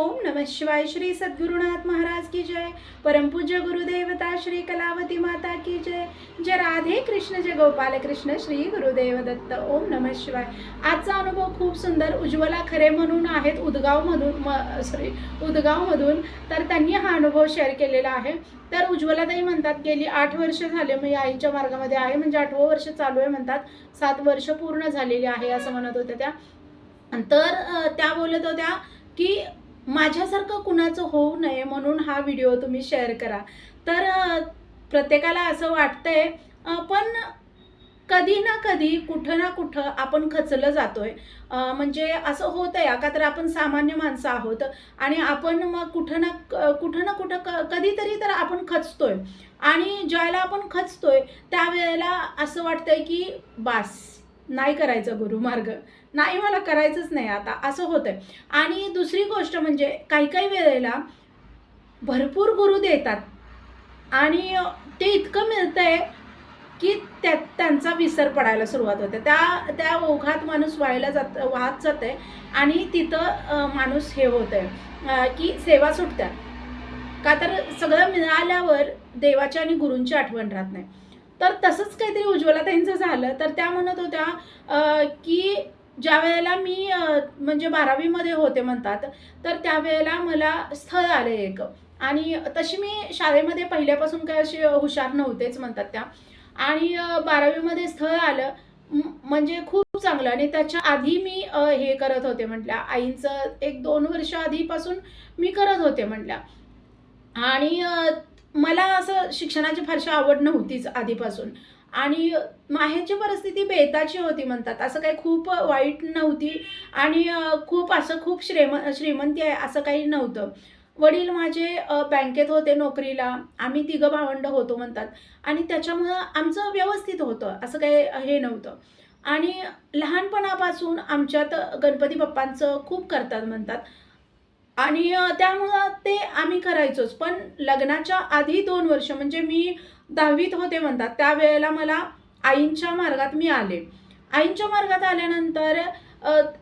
ओम नमः शिवाय श्री सद्गुरुनाथ महाराज की जय। परमपूज्य गुरुदेवता श्री कलावती माता की जय। जय राधे कृष्ण जय गोपाल कृष्ण श्री गुरुदेव दत्त। ओम नमः शिवाय। आजचा अनुभव खूप सुंदर उज्ज्वला खरे म्हणून आहेत उदगावमधून म सॉरी उदगावमधून. तर त्यांनी हा अनुभव शेअर केलेला आहे. तर उज्ज्वलाताई म्हणतात गेली आठ वर्ष झाले मी आईच्या मार्गामध्ये आहे. म्हणजे आठवं वर्ष चालू आहे म्हणतात. सात वर्ष पूर्ण झालेली आहे असं म्हणत होत्या त्या. तर त्या बोलत होत्या की माझ्यासारखं कुणाचं होऊ नये म्हणून हा व्हिडिओ तुम्ही शेअर करा. तर प्रत्येकाला असं वाटतंय पण कधी ना कधी कुठं ना कुठं आपण खचलं जातोय. म्हणजे असं होतं आहे का तर आपण सामान्य माणसं आहोत आणि आपण मग कुठं ना कुठं ना कुठं क कधीतरी तर आपण खचतोय. आणि ज्यावेळेला आपण खचतोय त्यावेळेला असं वाटतंय की बास नाही करायचं गुरुमार्ग. नाही मला करायचंच नाही आता. असं होतं आणि दुसरी गोष्ट म्हणजे काही काही वेळेला भरपूर गुरु देतात. आणि ते इतकं मिळतं आहे की त्या त्यांचा विसर पडायला सुरुवात होते. त्या त्या ओघात माणूस व्हायला जात वाहत जाते आणि तिथं माणूस हे होत आहे की सेवा सुटतात. का तर सगळं मिळाल्यावर देवाची आणि गुरूंची आठवण राहत नाही. तर तसंच काहीतरी उज्ज्वलाताईंचं झालं. तर त्या म्हणत होत्या की ज्या वेळेला मी म्हणजे बारावीमध्ये होते म्हणतात तर त्यावेळेला मला स्थळ आले एक. आणि तशी मी शाळेमध्ये पहिल्यापासून काय अशी हुशार नव्हतेच म्हणतात त्या. आणि बारावीमध्ये स्थळ आलं म्हणजे खूप चांगलं. आणि त्याच्या आधी मी हे करत होते म्हटल्या आईंचं एक दोन वर्ष आधीपासून मी करत होते म्हटल्या. आणि मला असं शिक्षणाची फारशी आवड नव्हतीच आधीपासून. आणि माहेरची परिस्थिती बेताची होती म्हणतात. असं काही खूप वाईट नव्हती आणि खूप असं खूप श्रेम श्रीमंती आहे असं काही नव्हतं. वडील माझे बँकेत होते नोकरीला. आम्ही तिघं भावंड होतो म्हणतात. आणि त्याच्यामुळं आमचं व्यवस्थित होतं. असं काही हे नव्हतं. आणि लहानपणापासून आमच्यात गणपती बाप्पांचं खूप करतात म्हणतात. आणि त्यामुळं ते आम्ही करायचोच. पण लग्नाच्या आधी दोन वर्ष म्हणजे मी दहावीत होते म्हणतात त्यावेळेला मला आईंच्या मार्गात मी आले. आईंच्या मार्गात आल्यानंतर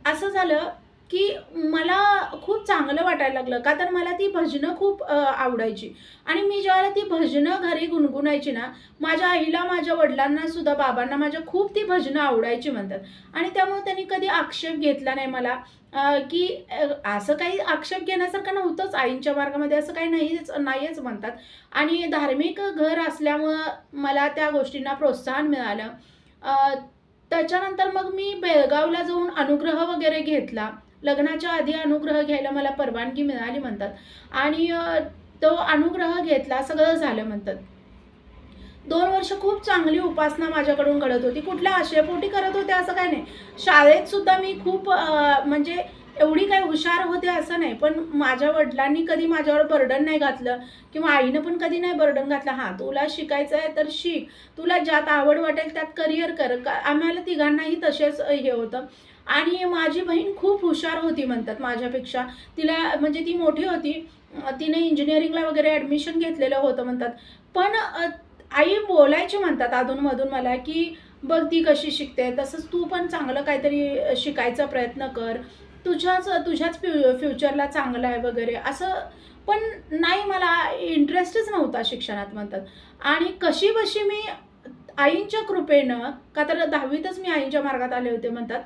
असं झालं की मला खूप चांगलं वाटायला लागलं. का तर मला ती भजनं खूप आवडायची. आणि मी ज्यावेळेला ती भजनं घरी गुणगुणायची ना माझ्या आईला माझ्या वडिलांना सुद्धा बाबांना माझ्या खूप ती भजनं आवडायची म्हणतात. आणि त्यामुळे त्यांनी कधी आक्षेप घेतला नाही मला की असं काही आक्षेप घेण्यासारखं नव्हतंच आईंच्या मार्गामध्ये असं काही नाहीच नाहीच म्हणतात. आणि धार्मिक घर असल्यामुळं मला त्या गोष्टींना प्रोत्साहन मिळालं. त्याच्यानंतर मग मी बेळगावला जाऊन अनुग्रह वगैरे घेतला. लग्नाच्या आधी अनुग्रह घ्यायला मला परवानगी मिळाली म्हणतात. आणि तो अनुग्रह घेतला सगळं झालं म्हणतात. दोन वर्ष खूप चांगली उपासना माझ्याकडून घडत होती. कुठल्या आशयपोटी करत होते असं काय नाही. शाळेत सुद्धा मी खूप म्हणजे एवढी काही हुशार होते असं नाही. पण माझ्या वडिलांनी कधी माझ्यावर बर्डन नाही घातलं किंवा आईनं पण कधी नाही बर्डन घातलं. हां तुला शिकायचं आहे तर शिक. तुला ज्यात आवड वाटेल त्यात करिअर कर. आम्हाला तिघांनाही तसेच हे होतं. आणि माझी बहीण खूप हुशार होती म्हणतात माझ्यापेक्षा. तिला म्हणजे ती मोठी होती. तिने इंजिनिअरिंगला वगैरे ॲडमिशन घेतलेलं होतं म्हणतात. पण आई बोलायचे म्हणतात अधूनमधून मला की बघ ती कशी शिकते तसंच तू पण चांगलं काहीतरी शिकायचा प्रयत्न कर. तुझ्याच तुझ्याच फ्यु फ्युचरला चांगलं आहे वगैरे. असं पण नाही मला इंटरेस्टच नव्हता शिक्षणात म्हणतात. आणि कशी बशी मी आईंच्या कृपेनं का तर दहावीतच मी आईंच्या मार्गात आले होते म्हणतात.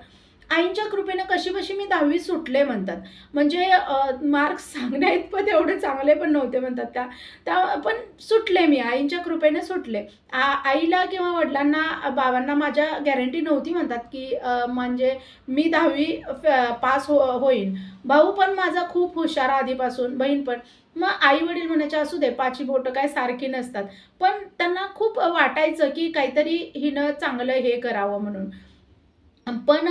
आईंच्या कृपेनं कशी बशी मी दहावी सुटले म्हणतात. म्हणजे मार्क्स सांगण्या इतपत एवढे चांगले पण नव्हते म्हणतात त्या. त्या पण सुटले मी आईंच्या कृपेने सुटले. आ आईला किंवा वडिलांना बाबांना माझ्या गॅरंटी नव्हती म्हणतात की म्हणजे मी दहावी पास हो होईन. भाऊ पण माझा खूप हुशार आधीपासून बहीण पण. मग आई वडील म्हणायचे असू दे पाची बोटं काय सारखी नसतात. पण त्यांना खूप वाटायचं की काहीतरी हिनं चांगलं हे करावं म्हणून. पण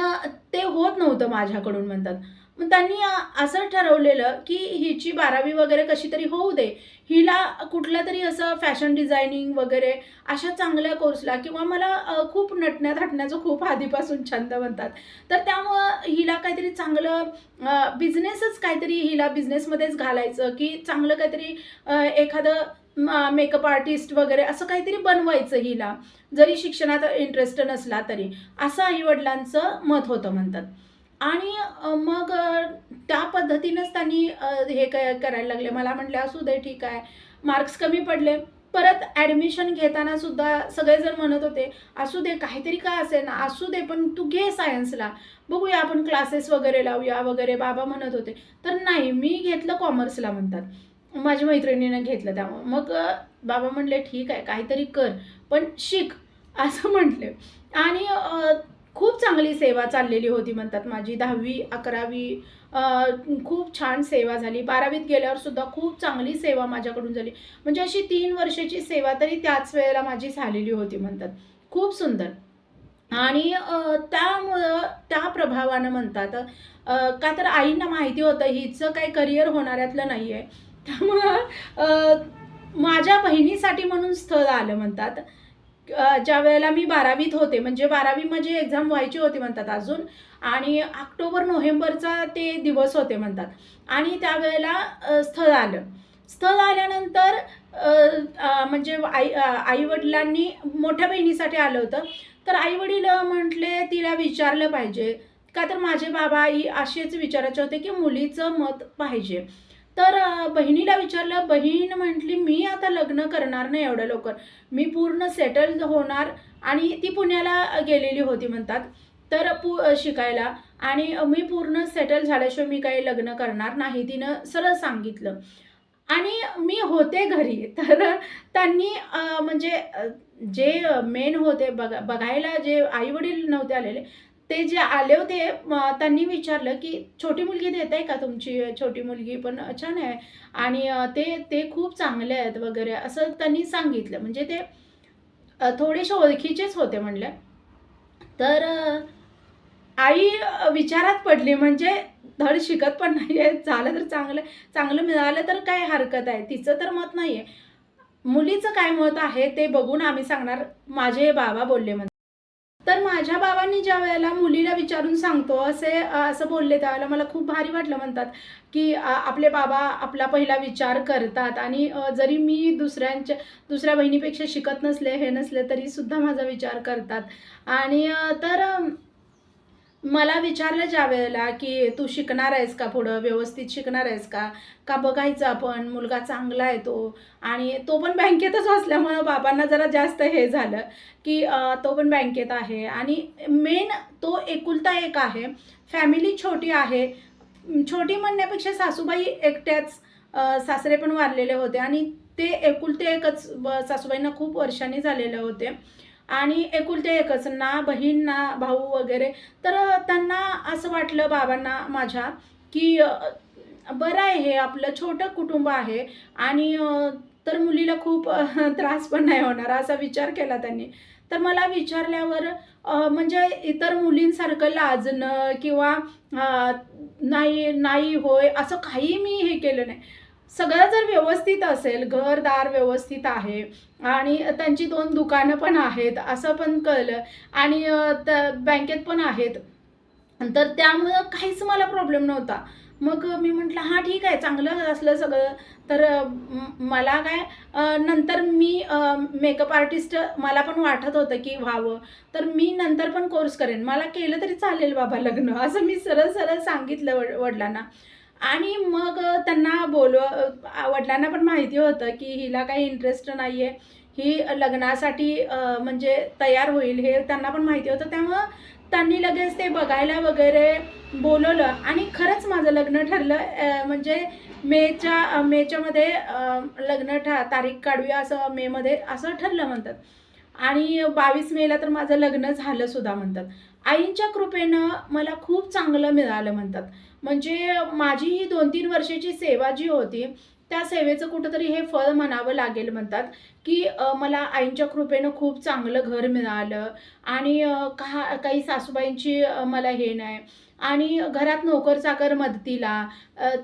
ते होत नव्हतं माझ्याकडून म्हणतात. मग त्यांनी असं ठरवलेलं की हिची बारावी वगैरे कशी तरी होऊ दे. हिला कुठलं तरी असं फॅशन डिझायनिंग वगैरे अशा चांगल्या कोर्सला किंवा मला खूप नटण्यात हटण्याचं खूप आधीपासून छंद म्हणतात. तर त्यामुळं हिला काहीतरी चांगलं बिझनेसच काहीतरी हिला बिझनेसमध्येच घालायचं की चांगलं काहीतरी एखादं मेकअप आर्टिस्ट वगैरे असं काहीतरी बनवायचं हिला. जरी शिक्षणात इंटरेस्ट नसला तरी. असं आईवडिलांचं मत होतं म्हणतात. आणि मग त्या पद्धतीनंच त्यांनी हे काय करायला लागले. मला म्हटले असू दे ठीक आहे. मार्क्स कमी पडले. परत ॲडमिशन घेताना सुद्धा सगळेजण म्हणत होते असू दे काहीतरी काय असेल ना असू दे पण तू घे सायन्सला बघूया आपण क्लासेस वगैरे लावूया वगैरे. बाबा म्हणत होते. तर नाही मी घेतलं कॉमर्सला म्हणतात. माझ्या मैत्रिणीनं घेतलं त्यामुळं. मग बाबा म्हणले ठीक आहे काहीतरी कर पण शिक असं म्हटले. आणि खूप चांगली सेवा चाललेली होती म्हणतात माझी. दहावी अकरावी खूप छान सेवा झाली. बारावीत गेल्यावर सुद्धा खूप चांगली सेवा माझ्याकडून झाली. म्हणजे अशी तीन वर्षाची सेवा तरी त्याच वेळेला माझी झालेली होती म्हणतात. खूप सुंदर. आणि त्यामुळं त्या प्रभावानं म्हणतात का तर आईंना माहिती होतं हिचं काही करिअर होणाऱ्यातलं नाही आहे त्यामुळं माझ्या बहिणीसाठी म्हणून स्थळ आलं म्हणतात. ज्या वेळेला मी बारावीत होते म्हणजे बारावी माझी एक्झाम व्हायची होती म्हणतात अजून. आणि ऑक्टोबर नोव्हेंबरचा ते दिवस होते म्हणतात. आणि त्यावेळेला स्थळ आलं. स्थळ आल्यानंतर म्हणजे आई आई वडिलांनी मोठ्या बहिणीसाठी आलं होतं. तर आई वडील म्हटले तिला विचारलं पाहिजे. का तर माझे बाबा आई असेच विचारायचे होते की मुलीचं मत पाहिजे. तर बहिणीला विचारलं बहीण म्हटली मी आता लग्न करणार नाही एवढं लवकर. मी पूर्ण सेटल होणार आणि ती पुण्याला गेलेली होती म्हणतात. तर पु शिकायला. आणि मी पूर्ण सेटल झाल्याशिवाय मी काही लग्न करणार नाही तिनं सरळ सांगितलं. आणि मी होते घरी. तर त्यांनी म्हणजे जे मेन होते बघा बघायला जे आईवडील नव्हते आलेले ते जे आले होते त्यांनी विचारलं की छोटी मुलगी देत आहे का तुमची? छोटी मुलगी पण छान आहे. आणि ते ते खूप चांगले आहेत वगैरे असं त्यांनी सांगितलं. म्हणजे ते थोडेसे ओळखीचेच होते म्हणले. तर आई विचारात पडली. म्हणजे धड शिकत पण नाही आहे. झालं तर चांगलं चांगलं मिळालं तर काय हरकत आहे? तिचं तर मत नाही आहे मुलीचं काय मत आहे ते बघून आम्ही सांगणार. माझे बाबा बोलले म्हणजे तर माझ्या बाबांनी ज्या वेळेला मुलीला विचारून सांगतो असे असं बोलले त्यावेळेला मला खूप भारी वाटलं म्हणतात की आपले बाबा आपला पहिला विचार करतात आणि जरी मी दुसऱ्यांच्या दुसऱ्या बहिणीपेक्षा शिकत नसले हे नसले तरीसुद्धा माझा विचार करतात. आणि तर मला विचारलं ज्या वेळेला की तू शिकणार आहेस का पुढं? व्यवस्थित शिकणार आहेस का? का बघायचं आपण? मुलगा चांगला आहे तो. आणि तो पण बँकेतच असल्यामुळं बाबांना जरा जास्त हे झालं की तो पण बँकेत आहे. आणि मेन तो एकुलता एक आहे. फॅमिली छोटी आहे. छोटी म्हणण्यापेक्षा सासूबाई एकट्याच सासरे पण वारलेले होते. आणि ते एकुलते एकच सासूबाईंना खूप वर्षांनी झालेले होते. आणि एकुलते एकच ना बहीण ना भाऊ वगैरे. तर त्यांना असं वाटलं बाबांना माझ्या की बरं आहे हे आपलं छोटं कुटुंब आहे आणि तर मुलीला खूप त्रास पण नाही होणार असा विचार केला त्यांनी. तर मला विचारल्यावर म्हणजे इतर मुलींसारखं लाजणं किंवा नाही नाही होय असं काही मी हे केलं नाही. सगळं जर व्यवस्थित असेल घरदार व्यवस्थित आहे आणि त्यांची दोन दुकानं पण आहेत असं पण कळलं आणि त बँकेत पण आहेत तर त्यामुळं काहीच मला प्रॉब्लेम नव्हता. मग मी म्हटलं हां ठीक आहे चांगलं असलं सगळं. तर मला काय नंतर मी मेकअप आर्टिस्ट मला पण वाटत होतं की व्हावं. तर मी नंतर पण कोर्स करेन. मला केलं तरी चालेल बाबा लग्न असं मी सरळ सरळ सांगितलं वड वडिलांना. आणि मग त्यांना बोलव वडिलांना पण माहिती होतं की हिला काही इंटरेस्ट नाही आहे ही लग्नासाठी म्हणजे तयार होईल हे त्यांना पण माहिती होतं. त्यामुळं त्यांनी लगेच ते बघायला वगैरे बोलवलं. आणि खरंच माझं लग्न ठरलं म्हणजे मेच्या मेच्यामध्ये लग्न ठा तारीख काढूया असं मेमध्ये असं ठरलं म्हणतात. आणि बावीस मेला तर माझं लग्न झालं सुद्धा म्हणतात. आईंच्या कृपेनं मला खूप चांगलं मिळालं म्हणतात. म्हणजे माझी ही दोन तीन वर्षाची सेवा जी होती त्या सेवेचं कुठंतरी हे फळ म्हणावं लागेल म्हणतात की मला आईंच्या कृपेनं खूप चांगलं घर मिळालं आणि का काही सासूबाईंची मला हे नाही आणि घरात नोकर चाकर मदतीला.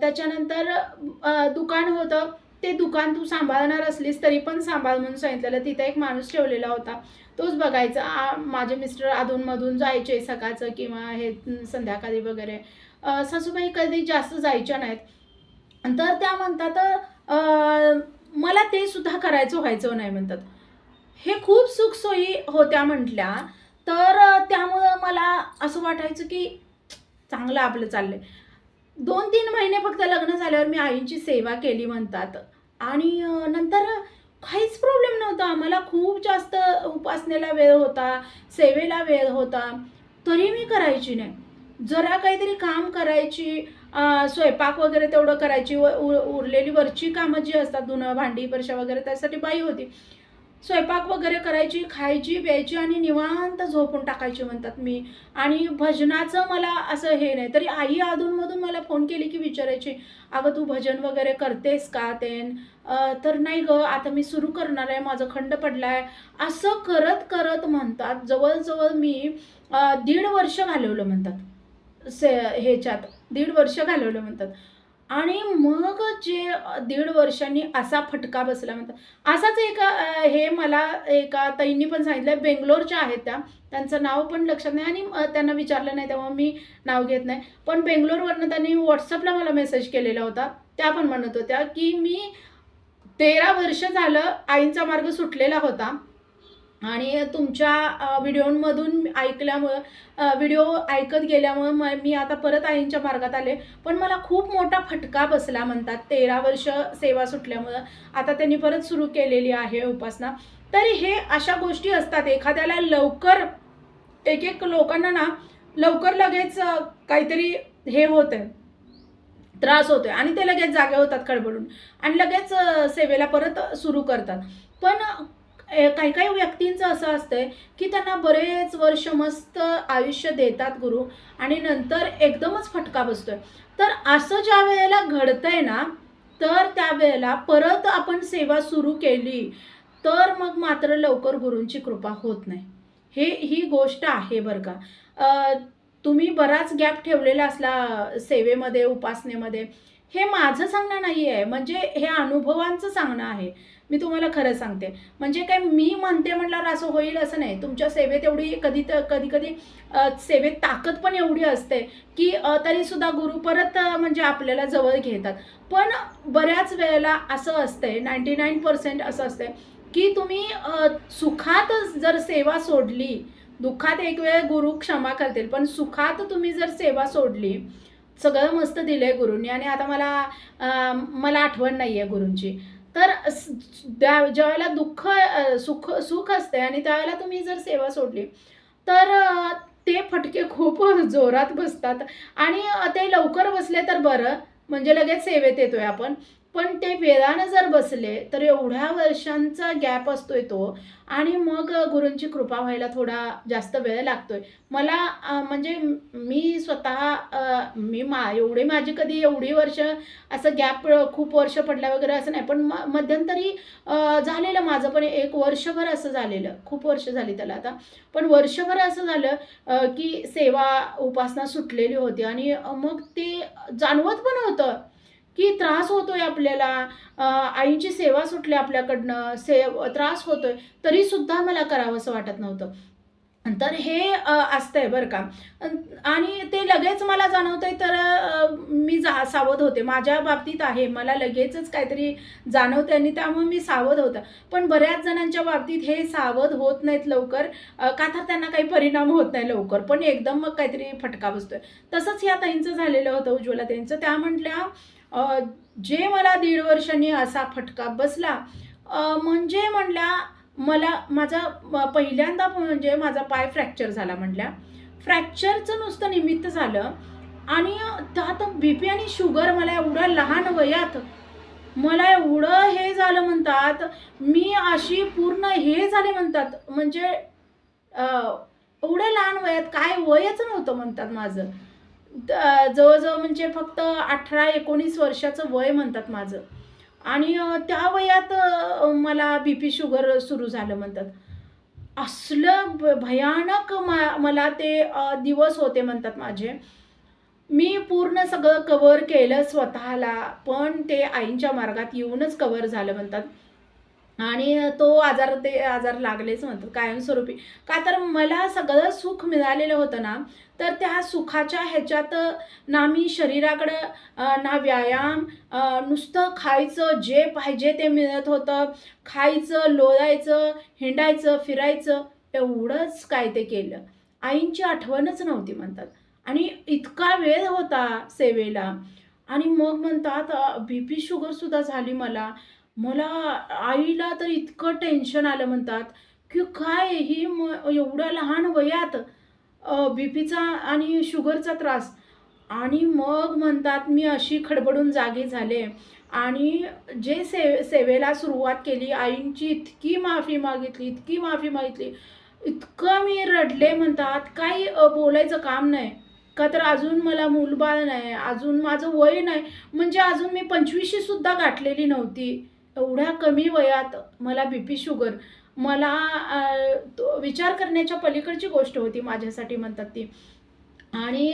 त्याच्यानंतर दुकान होतं. ते दुकान तू सांभाळणार असलीस तरी पण सांभाळ म्हणून सांगितलेलं. तिथं एक माणूस ठेवलेला होता. तोच बघायचा. आ, माझे मिस्टर अधूनमधून जायचे सकाळचं किंवा हे संध्याकाळी वगैरे. सासूबाई कधी जास्त जायच्या नाहीत. तर त्या म्हणतात मला ते सुद्धा करायचं व्हायचं नाही म्हणतात. हे खूप सुखसोयी होत्या म्हटल्या. तर त्यामुळं मला असं वाटायचं की चांगलं आपलं चाललंय. दोन तीन महिने फक्त लग्न झाल्यावर मी आईंची सेवा केली म्हणतात. आणि नंतर काहीच प्रॉब्लेम नव्हता. मला खूप जास्त उपासनेला वेळ होता सेवेला वेळ होता. तरी मी करायची नाही. जरा काहीतरी काम करायची स्वयंपाक वगैरे तेवढं करायची व उ- उरलेली वरची कामं जी असतात धुणं भांडी परशा वगैरे त्यासाठी बाई होती. स्वयंपाक वगैरे करायची खायची प्यायची आणि निवांत झोपून टाकायची म्हणतात मी. आणि भजनाचं मला असं हे नाही. तरी आई अधूनमधून मला फोन केली की विचारायची अगं तू भजन वगैरे करतेस का ते तर नाही ग आता मी सुरू करणार आहे माझं खंड पडला आहे असं करत करत म्हणतात जवळजवळ मी दीड वर्ष घालवलं म्हणतात. से ह्याच्यात दीड वर्ष घालवलं म्हणतात. आणि मग जे दीड वर्षांनी असा फटका बसला म्हणतात. असाच एक हे मला एका ताईंनी पण सांगितलं बेंगलोरच्या आहेत त्या. त्यांचं नाव पण लक्षात नाही आणि त्यांना विचारलं नाही तेव्हा मी नाव घेत नाही. पण बेंगलोरवरनं त्यांनी व्हॉट्सअपला मला मेसेज केलेला होता. त्या पण म्हणत होत्या की मी तेरा वर्ष झालं आईंचा मार्ग सुटलेला होता. आणि तुमच्या व्हिडिओंमधून व्हिडिओमधून ऐकल्यामुळं व्हिडिओ ऐकत गेल्यामुळं म मी आता परत आईंच्या मार्गात आले. पण मला खूप मोठा फटका बसला म्हणतात. तेरा वर्ष सेवा सुटल्यामुळं आता त्यांनी परत सुरू केलेली आहे उपासना. तरी हे अशा गोष्टी असतात. एखाद्याला लवकर एक एक लोकांना ना लवकर लगेच काहीतरी हे होतं त्रास होतोय. आणि ते लगेच जागे होतात खडबडून. आणि लगेच सेवेला परत सुरू करतात. पण काही काही व्यक्तींचं असं असतंय की त्यांना बरेच वर्ष मस्त आयुष्य देतात गुरु आणि नंतर एकदमच फटका बसतोय. तर असं ज्या वेळेला घडतंय ना तर त्यावेळेला परत आपण सेवा सुरू केली तर मग मात्र लवकर गुरूंची कृपा होत नाही. हे ही गोष्ट आहे बरं का. तुम्ही बराच गॅप ठेवलेला असला सेवेमध्ये उपासनेमध्ये. हे माझं सांगणं नाही आहे म्हणजे हे अनुभवांचं सांगणं आहे. मी तुम्हाला खरं सांगते. म्हणजे काय मी म्हणते म्हटल्यावर असं होईल असं नाही. तुमच्या सेवेत एवढी कधी तर कधी कधी सेवेत ताकद पण एवढी असते की तरीसुद्धा गुरु परत म्हणजे आपल्याला जवळ घेतात. पण बऱ्याच वेळेला असं असतंय नाईंटी नाईन पर्सेंट असं असतंय की तुम्ही सुखात जर सेवा सोडली दुःखात एक वेळ गुरु क्षमा करतील पण सुखात तुम्ही जर सेवा सोडली सगळं मस्त दिलंय गुरूंनी आणि आता मला मला आठवण नाही आहे गुरूंची. तर द्या त्या ज्यावेळेला दुःख सुख सुख असते आणि त्यावेळेला तुम्ही जर सेवा सोडली तर ते फटके खूप जोरात बसतात. आणि ते लवकर बसले तर बरं म्हणजे लगेच सेवेत येतोय आपण. पण ते वेळानं जर बसले तर एवढ्या वर्षांचा गॅप असतोय तो. आणि मग गुरूंची कृपा व्हायला थोडा जास्त वेळ लागतोय. मला म्हणजे मी स्वतः मी मा एवढे माझी कधी एवढी वर्ष असं गॅप खूप वर्ष पडल्या वगैरे असं नाही. पण म मध्यंतरी झालेलं माझं पण एक वर्षभर असं झालेलं. खूप वर्ष झाली त्याला आता. पण वर्षभर असं झालं की सेवा उपासना सुटलेली होती. आणि मग ते जाणवत पण होतं की त्रास होतोय आपल्याला. आईंची आईची सेवा सुटली आपल्याकडनं से त्रास होतोय तरी सुद्धा मला करावंसं वाटत नव्हतं. तर हे असतंय बरं का. आणि ते लगेच मला जाणवतंय तर मी जा सावध होते. माझ्या बाबतीत आहे. मला लगेचच काहीतरी जाणवते आणि त्यामुळे मी सावध होतं. पण बऱ्याच जणांच्या बाबतीत हे सावध होत नाहीत लवकर. का तर त्यांना काही परिणाम होत नाही लवकर पण एकदम मग काहीतरी फटका बसतोय. तसंच या ताईंचं झालेलं होतं उज्ज्वला ताईंचं. त्या म्हटल्या जे मला दीड वर्षांनी असा फटका बसला म्हणजे म्हणल्या मला माझा पहिल्यांदा म्हणजे माझा पाय फ्रॅक्चर झाला म्हटल्या फ्रॅक्चरचं नुसतं निमित्त झालं आणि त्यात बी पी आणि शुगर मला एवढ्या लहान वयात मला एवढं हे झालं म्हणतात मी अशी पूर्ण हे झाले म्हणतात म्हणजे एवढ्या लहान वयात काय वयच नव्हतं म्हणतात माझं. जवळजवळ म्हणजे फक्त अठरा एकोणीस वर्षाचं वय म्हणतात माझं. आणि त्या वयात मला बी पी शुगर सुरू झालं म्हणतात. असलं भ- भयानक मा मला ते दिवस होते म्हणतात माझे. मी पूर्ण सगळं कवर केलं स्वतःला पण ते आईंच्या मार्गात येऊनच कवर झालं म्हणतात. आणि तो आजार ते आजार लागलेच म्हणतात कायमस्वरूपी. का तर मला सगळं सुख मिळालेलं होतं ना तर त्या सुखाच्या ह्याच्यात ना मी शरीराकडं ना व्यायाम नुसतं खायचं जे पाहिजे ते मिळत होतं. खायचं लोळायचं हिंडायचं फिरायचं एवढंच काय ते केलं. आईंची आठवणच नव्हती म्हणतात. आणि इतका वेळ होता सेवेला. आणि मग म्हणतात बी पी शुगरसुद्धा झाली मला. मला आईला तर इतकं टेन्शन आलं म्हणतात की काय ही म एवढ्या लहान वयात बी पीचा आणि शुगरचा त्रास. आणि मग म्हणतात मी अशी खडबडून जागी झाले. आणि जे से सेवेला सुरुवात केली आईंची इतकी माफी मागितली इतकी माफी मागितली इतकं मी रडले म्हणतात काही बोलायचं काम नाही. का तर अजून मला मूलबाळ नाही अजून माझं वय नाही. म्हणजे अजून मी पंचवीसशीसुद्धा गाठलेली नव्हती. एवढ्या कमी वयात मला बी पी शुगर मला तो विचार करण्याच्या पलीकडची गोष्ट होती माझ्यासाठी म्हणतात ती. आणि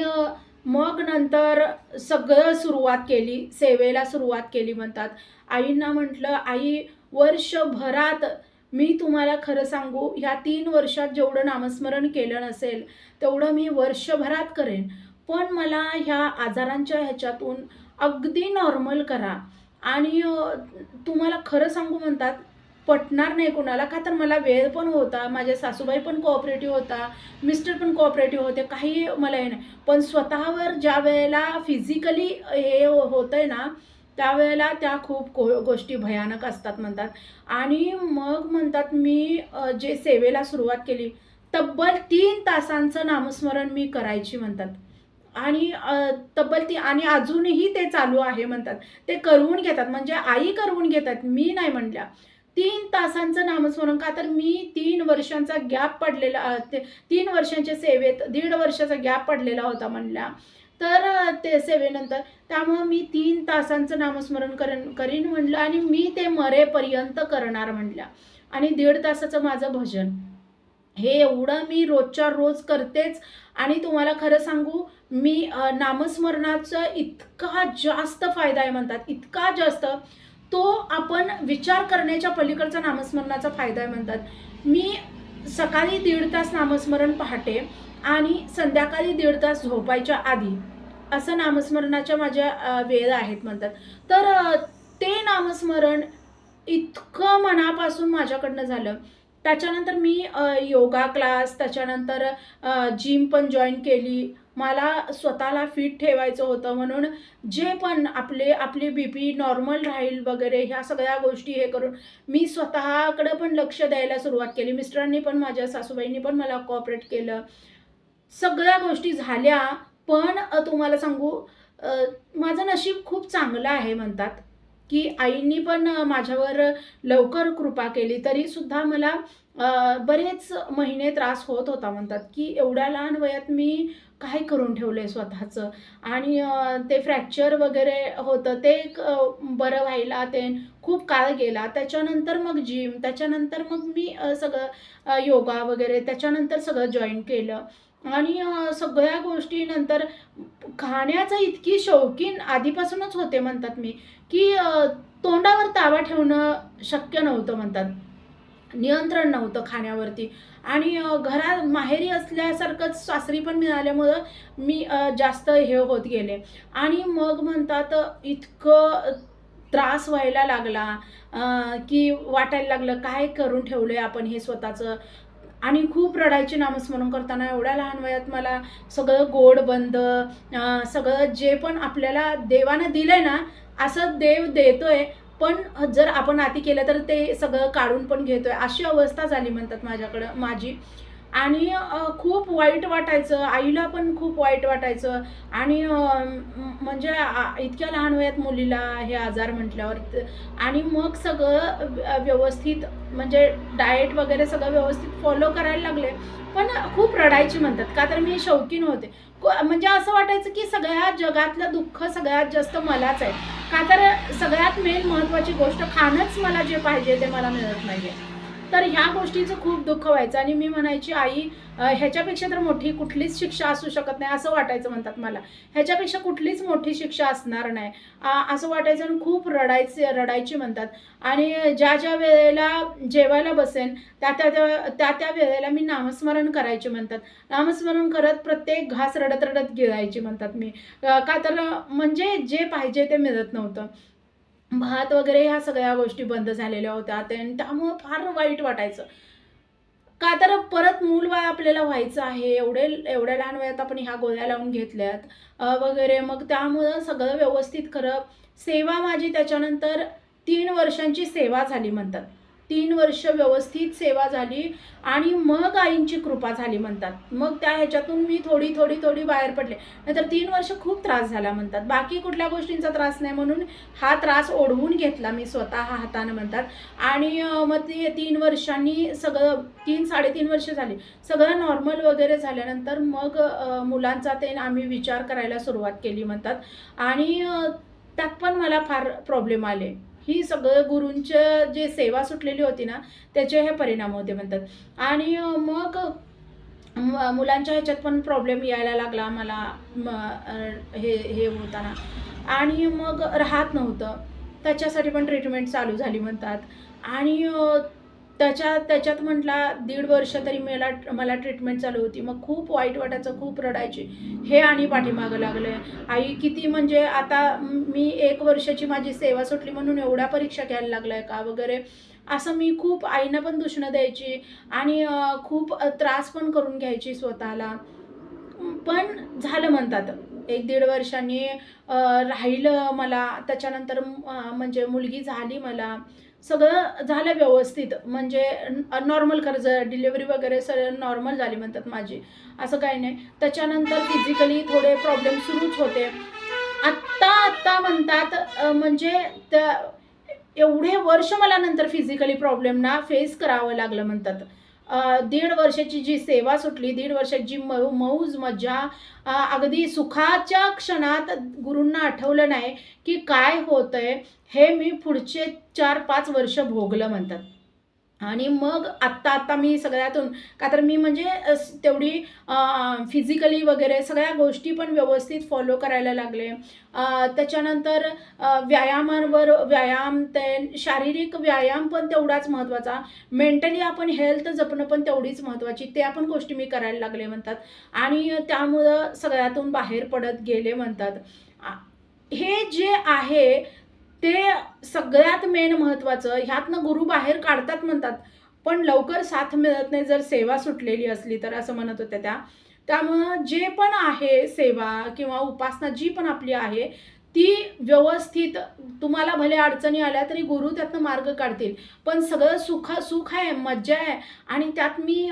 मग नंतर सगळं सुरुवात केली सेवेला सुरुवात केली म्हणतात. आईंना म्हटलं आई वर्षभरात मी तुम्हाला खरं सांगू ह्या तीन वर्षात जेवढं नामस्मरण केलं नसेल तेवढं मी वर्षभरात करेन. पण मला ह्या आजारांच्या ह्याच्यातून अगदी नॉर्मल करा. आणि तुम्हाला खरं सांगू म्हणतात पटणार नाही कोणाला का तर मला वेळ पण होता माझ्या सासूबाई पण कोऑपरेटिव्ह होता मिस्टर पण कोऑपरेटिव्ह होते काही मला हे नाही. पण स्वतःवर ज्या वेळेला फिजिकली हे होतं आहे ना त्यावेळेला त्या खूप को गोष्टी भयानक असतात म्हणतात. आणि मग म्हणतात मी जे सेवेला सुरुवात केली तब्बल तीन तासांचं नामस्मरण मी करायची म्हणतात. आणि तब्बल ती आणि अजूनही ते चालू आहे म्हणतात. ते करवून घेतात. म्हणजे आई करवून घेतात मी नाही म्हणल्या. तीन तासांचं नामस्मरण का? तर मी तीन वर्षांचा गॅप पडलेला ते तीन वर्षांच्या सेवेत दीड वर्षाचा गॅप पडलेला होता म्हणल्या. तर ते सेवेनंतर त्यामुळं मी तीन तासांचं नामस्मरण करेन करीन म्हणलं आणि मी ते मरेपर्यंत करणार म्हणल्या. आणि दीड तासाचं माझं भजन. हे एवढं मी रोजच्या रोज करतेच. आणि तुम्हाला खरं सांगू मी नामस्मरणाचं नामस्मरणाचा इतका जास्त फायदा आहे म्हणतात इतका जास्त तो आपण विचार करण्याच्या पलीकडचा नामस्मरणाचा फायदा आहे म्हणतात. मी सकाळी दीड तास नामस्मरण पहाटे आणि संध्याकाळी दीड तास झोपायच्या आधी असं नामस्मरणाच्या माझ्या वेळ आहेत म्हणतात. तर ते नामस्मरण इतकं मनापासून माझ्याकडनं झालं. त्याच्यानंतर मी योगा क्लास त्याच्यानंतर जिम पण जॉईन केली. मला स्वतःला फिट ठेवायचं होतं म्हणून जे पण आपले आपली बी पी नॉर्मल राहील वगैरे ह्या सगळ्या गोष्टी हे करून मी स्वतःकडं पण लक्ष द्यायला सुरुवात केली. मिस्टरांनी पण माझ्या सासूबाईंनी पण मला कॉपरेट केलं. सगळ्या गोष्टी झाल्या पण तुम्हाला सांगू माझं नशीब खूप चांगलं आहे म्हणतात की आईंनी पण माझ्यावर लवकर कृपा केली. तरीसुद्धा मला बरेच महिने त्रास होत होता म्हणतात की एवढ्या लहान वयात मी काय करून ठेवलं आहे स्वतःचं? आणि ते फ्रॅक्चर वगैरे होतं ते एक, बरं व्हायला ते खूप काळ गेला. त्याच्यानंतर मग जिम त्याच्यानंतर मग मी सगळं योगा वगैरे त्याच्यानंतर सगळं जॉईन केलं. आणि सगळ्या गोष्टी नंतर खाण्याचं इतकी शौकीन आधीपासूनच होते म्हणतात मी की तोंडावर तावा ठेवणं शक्य नव्हतं म्हणतात. नियंत्रण नव्हतं खाण्यावरती. आणि घरात माहेरी असल्यासारखंच सासरी पण मिळाल्यामुळं मी जास्त हे होत गेले. आणि मग म्हणतात इतकं त्रास व्हायला लागला की वाटायला लागलं काय करून ठेवलं आहे आपण हे स्वतःचं? आणि खूप रडायची नामस्मरण करताना एवढ्या लहान वयात मला सगळं गोड बंद सगळं जे पण आपल्याला देवानं दिलं आहे ना असं देव देतोय पण जर आपण अति केलं तर ते सगळं काढून पण घेतोय. अशी अवस्था झाली म्हणतात माझ्याकडं माझी. आणि खूप वाईट वाटायचं. आईला पण खूप वाईट वाटायचं. आणि म्हणजे इतक्या लहान वयात मुलीला हे आजार म्हटल्यावर आणि मग सगळं व्यवस्थित म्हणजे डाएट वगैरे सगळं व्यवस्थित फॉलो करायला लागले. पण खूप रडायची म्हणतात. का तर मी शौकीन होते. म्हणजे असं वाटायचं की सगळ्या जगातलं दुःख सगळ्यात जास्त मलाच आहे. का तर सगळ्यात मेन महत्त्वाची गोष्ट खाणंच मला जे पाहिजे ते मला मिळत नाही आहे तर ह्या गोष्टीचं खूप दुःख व्हायचं. आणि मी म्हणायची आई ह्याच्यापेक्षा तर मोठी कुठलीच शिक्षा असू शकत नाही असं वाटायचं म्हणतात मला. ह्याच्यापेक्षा कुठलीच मोठी शिक्षा असणार नाही. असं वाटायचं आणि खूप रडायचे रडायची म्हणतात. आणि ज्या ज्या वेळेला जेवायला बसेन त्या त्या त्या त्या त्या वेळेला मी नामस्मरण करायचे म्हणतात. नामस्मरण करत प्रत्येक घास रडत रडत गिळायची म्हणतात मी. का तर म्हणजे जे पाहिजे ते मिळत नव्हतं. भात वगैरे ह्या सगळ्या गोष्टी बंद झालेल्या होत्या. ते- आणि त्यामुळं फार वाईट वाटायचं. का तर परत मूलबाळ आपल्याला व्हायचं आहे. एवढे एवढ्या लहान वयात आपण ह्या गोळ्या लावून घेतल्यात. वगैरे. मग त्यामुळं सगळं व्यवस्थित खरं सेवा माझी त्याच्यानंतर तीन वर्षांची सेवा झाली म्हणतात. तीन वर्ष व्यवस्थित सेवा झाली आणि मग आईंची कृपा झाली म्हणतात. मग त्या ह्याच्यातून मी थोडी थोडी थोडी बाहेर पडले. नाहीतर तीन वर्ष खूप त्रास झाला म्हणतात. बाकी कुठल्या गोष्टींचा त्रास नाही म्हणून हा त्रास ओढवून घेतला मी स्वतः हातानं म्हणतात. आणि मग ते तीन वर्षांनी सगळं तीन साडेतीन वर्ष झाली. सगळं नॉर्मल वगैरे झाल्यानंतर मग मुलांचा ते आम्ही विचार करायला सुरुवात केली म्हणतात. आणि त्यात पण मला फार प्रॉब्लेम आले. ही सगळं गुरूंचं जे सेवा सुटलेली होती ना त्याचे हे परिणाम होते म्हणतात. आणि मग म- मुलांच्या ह्याच्यात पण प्रॉब्लेम यायला लागला मला हे हे होताना. आणि मग राहत नव्हतं. त्याच्यासाठी पण ट्रीटमेंट चालू झाली म्हणतात. आणि त्याच्या त्याच्यात म्हटला दीड वर्ष तरी मला मला ट्रीटमेंट चालू होती. मग खूप वाईट वाटायचं खूप रडायची. हे आणि पाठीमागं लागलं आई किती म्हणजे आता मी एक वर्षाची माझी सेवा सुटली म्हणून एवढ्या परीक्षा घ्यायला लागलाय का वगैरे? असं मी खूप आईनं पण दूषणं द्यायची आणि खूप त्रास पण करून घ्यायची स्वतःला. पण झालं म्हणतात एक दीड वर्षांनी राहिलं मला. त्याच्यानंतर म्हणजे मुलगी झाली मला. सगळं झालं व्यवस्थित. म्हणजे नॉर्मल कर्ज डिलिव्हरी वगैरे सगळं नॉर्मल झाली म्हणतात माझी. असं काही नाही. त्याच्यानंतर फिजिकली थोडे प्रॉब्लेम सुरूच होते. आत्ता आत्ता म्हणतात म्हणजे त्या एवढे वर्ष मला नंतर फिजिकली प्रॉब्लेमना फेस करावं लागलं म्हणतात. दीड वर्षाची जी सेवा सुटली दीड वर्षाची जी मऊ मौज मजा अगदी सुखाच्या क्षणात गुरूंना आठवलं नाही की काय होतंय हे मी पुढचे चार पाच वर्ष भोगलं म्हणतात. आणि मग आत्ता आत्ता मी सगळ्यातून का तर मी म्हणजे तेवढी फिजिकली वगैरे सगळ्या गोष्टी पण व्यवस्थित फॉलो करायला लागले. त्याच्यानंतर व्यायामांवर व्यायाम ते शारीरिक व्यायाम पण तेवढाच महत्त्वाचा. मेंटली आपण हेल्थ जपणं पण तेवढीच महत्त्वाची. त्या पण गोष्टी मी करायला लागले म्हणतात. आणि त्यामुळं सगळ्यातून बाहेर पडत गेले म्हणतात. हे जे आहे ते सगळ्यात मेन महत्त्वाचं ह्यातनं गुरु बाहेर काढतात म्हणतात पण लवकर साथ मिळत नाही. जर सेवा सुटलेली असली तर असं म्हणत होत्या त्या. त्यामुळं जे पण आहे सेवा किंवा उपासना जी पण आपली आहे ती व्यवस्थित तुम्हाला भले अडचणी आल्या तरी गुरु त्यातनं मार्ग काढतील. पण सगळं सुख सुख आहे मज्जा आहे. आणि त्यात मी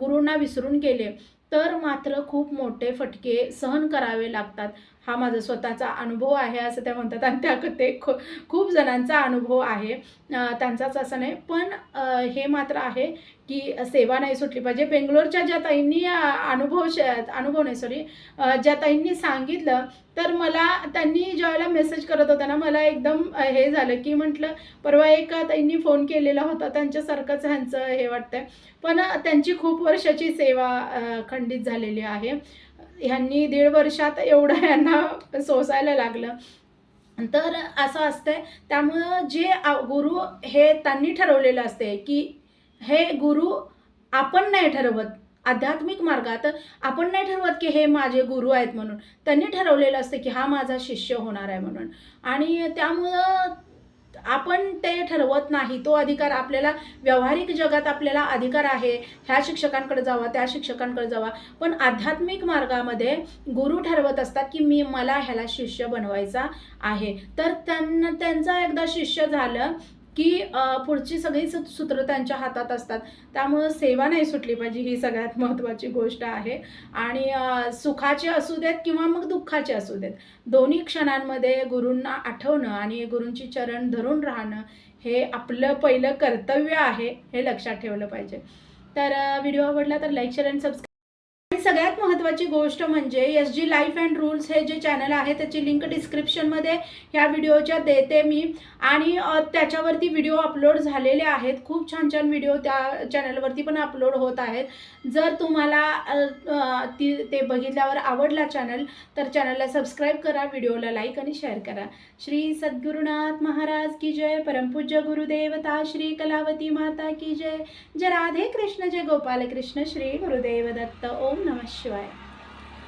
गुरूंना विसरून गेले तर मात्र खूप मोठे फटके सहन करावे लागतात. हा माझा स्वतःचा अनुभव आहे असं त्या म्हणतात. आणि त्या ते खू खूप जणांचा अनुभव आहे. त्यांचाच असं नाही. पण हे मात्र आहे की सेवा नाही सुटली पाहिजे. बेंगलोरच्या ज्या ताईंनी अनुभव श अनुभव नाही सॉरी ज्या ताईंनी सांगितलं तर मला त्यांनी ज्यावेळेला मेसेज करत होता ना मला एकदम हे झालं की म्हटलं परवा एका ताईंनी फोन केलेला होता. त्यांच्यासारखंच ह्यांचं हे वाटतंय. पण त्यांची खूप वर्षाची सेवा खंडित झालेली आहे. ह्यांनी दीड वर्षात एवढं यांना सोसायला लागलं. तर असं असतंय. त्यामुळं जे गुरु हे त्यांनी ठरवलेलं असते की हे गुरु आपण नाही ठरवत आध्यात्मिक मार्गात आपण नाही ठरवत की हे माझे गुरु आहेत म्हणून. त्यांनी ठरवलेलं असतं की हा माझा शिष्य होणार आहे म्हणून. आणि त्यामुळं आपण ते ठरवत नाही. तो अधिकार आपल्याला व्यावहारिक जगात आपल्याला अधिकार आहे. ह्या शिक्षकांकडे जावा त्या शिक्षकांकडे जावा. पण आध्यात्मिक मार्गामध्ये गुरु ठरवत असतात की मी मला ह्याला शिष्य बनवायचा आहे. तर त्यांना त्यांचा एकदा शिष्य झालं की पुढची सगळी सु- सूत्र त्यांच्या हातात असतात. त्यामुळं सेवा नाही सुटली पाहिजे ही सगळ्यात महत्त्वाची गोष्ट आहे. आणि सुखाचे असू देत किंवा मग दुःखाचे असू देत दोन्ही क्षणांमध्ये गुरूंना आठवणं आणि गुरूंची चरण धरून राहणं हे आपलं पहिलं कर्तव्य आहे हे लक्षात ठेवलं पाहिजे. तर व्हिडिओ आवडला तर लाईक शेअर अँड सबस्क्राईब सगळ्यात महत्त्वाची गोष्ट म्हणजे S G life and rules हे जे चॅनल आहे त्याची लिंक डिस्क्रिप्शनमध्ये ह्या व्हिडिओच्या देते मी. आणि त्याच्यावरती व्हिडिओ अपलोड झालेले आहेत. खूप छान छान व्हिडिओ त्या चॅनलवरती पण अपलोड होत आहेत. जर तुम्हाला ती ते बघितल्यावर आवडला चॅनल तर चॅनलला सबस्क्राईब करा व्हिडिओला लाईक आणि शेअर करा. श्री सद्गुरुनाथ महाराज की जय परमपूज्य गुरुदेवता श्री कलावती माता की जय. जय राधे कृष्ण जय गोपाल कृष्ण श्री गुरुदेव दत्त ओम नमः शिवाय.